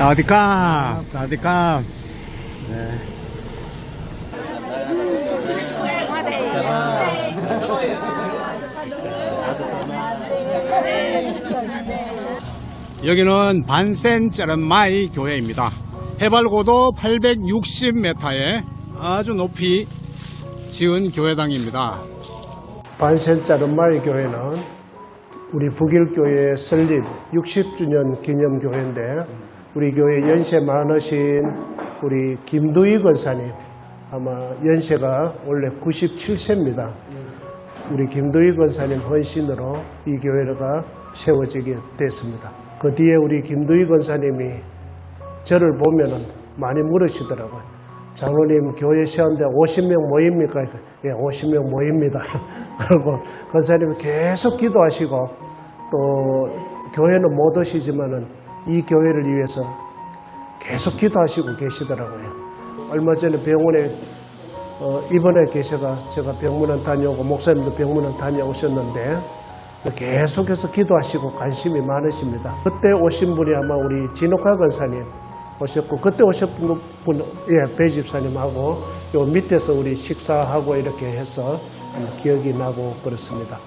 사디캅, 사디캅. 네. 여기는 반센짜른마이 교회입니다. 해발고도 860m에 아주 높이 지은 교회당입니다. 반센자른마을 교회는 우리 북일교회 설립 60주년 기념교회인데 우리 교회 연세 많으신 우리 김두희 권사님 아마 연세가 원래 97세입니다. 우리 김두희 권사님 헌신으로 이 교회가 세워지게 됐습니다. 그 뒤에 우리 김두희 권사님이 저를 보면은 많이 물으시더라고요. 장로님 교회 세웠는데 50명 모입니까? 예, 50명 모입니다. 그리고 권사님이 계속 기도하시고 또 교회는 못 오시지만은 이 교회를 위해서 계속 기도하시고 계시더라고요. 얼마 전에 병원에 어, 입원해 계셔가 제가 병문안 다녀오고 목사님도 병문안 다녀오셨는데 계속해서 기도하시고 관심이 많으십니다. 그때 오신 분이 아마 우리 진옥화 권사님 오셨고 그때 오셨던 분, 예, 배 집사님하고 요 밑에서 우리 식사하고 이렇게 해서 기억이 나고 그렇습니다.